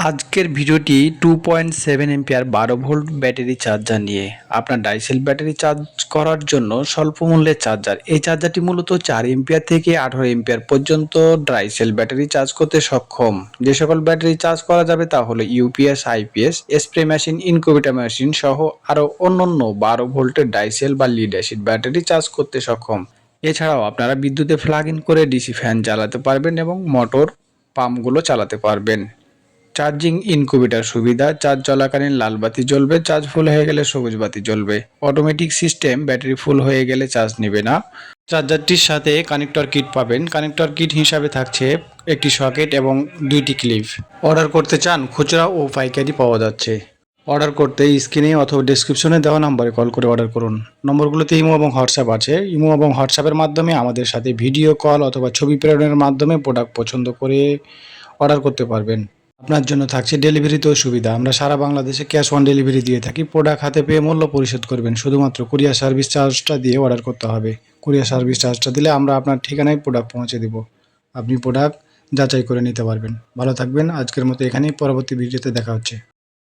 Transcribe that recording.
আজকের ভিডিওটি two point seven ampere বারো ভোল্ট ব্যাটারি চার্জার নিয়ে। আপনার ডাইসেল ব্যাটারি চার্জ করার জন্য স্বল্প মূল্যের চার্জার এই চার্জারটি মূলত চার এমপিআর থেকে আঠারো এমপিআর পর্যন্ত ড্রাইসেল ব্যাটারি চার্জ করতে সক্ষম। যে সকল ব্যাটারি চার্জ করা যাবে তা হলো UPS IPS spray machine incubator machine সহ আরও অন্যান্য বারো ভোল্টের ডাইসেল বা লিড অ্যাসিড ব্যাটারি চার্জ করতে সক্ষম। এছাড়াও আপনারা বিদ্যুতে প্লাগ ইন করে ডিসি ফ্যান চালাতে পারবেন এবং মোটর পাম্পগুলো চালাতে পারবেন। চার্জিং ইনকুবেটর সুবিধা, চার্জ চলাকালীন লাল বাতি জ্বলবে, চার্জ ফুল হয়ে গেলে সবুজ বাতি জ্বলবে। অটোমেটিক সিস্টেম, ব্যাটারি ফুল হয়ে গেলে চার্জ নেবে না। চার্জারটির সাথে কানেক্টর কিট পাবেন। কানেক্টর কিট হিসাবে থাকছে একটি সকেট এবং দুইটি ক্লিপ। অর্ডার করতে চান, খুচরা ও পাইকারি পাওয়া যাচ্ছে। অর্ডার করতে স্ক্রিনে অথবা ডেসক্রিপশনে দেওয়া নম্বরে কল করে অর্ডার করুন। নম্বরগুলোতে ইমো এবং হোয়াটসঅ্যাপ আছে। ইমো এবং হোয়াটসঅ্যাপের মাধ্যমে আমাদের সাথে ভিডিও কল অথবা ছবি প্রেরণের মাধ্যমে প্রোডাক্ট পছন্দ করে অর্ডার করতে পারবেন। আপনার জন্য থাকছে ডেলিভারিতেও সুবিধা। আমরা সারা বাংলাদেশে ক্যাশ অন ডেলিভারি দিয়ে থাকি। প্রোডাক্ট হাতে পেয়ে মূল্য পরিশোধ করবেন। শুধুমাত্র কুরিয়ার সার্ভিস চার্জটা দিয়ে অর্ডার করতে হবে। কুরিয়ার সার্ভিস চার্জটা দিলে আমরা আপনার ঠিকানায় প্রোডাক্ট পৌঁছে দেব। আপনি প্রোডাক্ট যাচাই করে নিতে পারবেন। ভালো থাকবেন। আজকের মতো এখানেই। পরবর্তী ভিডিওতে দেখা হচ্ছে।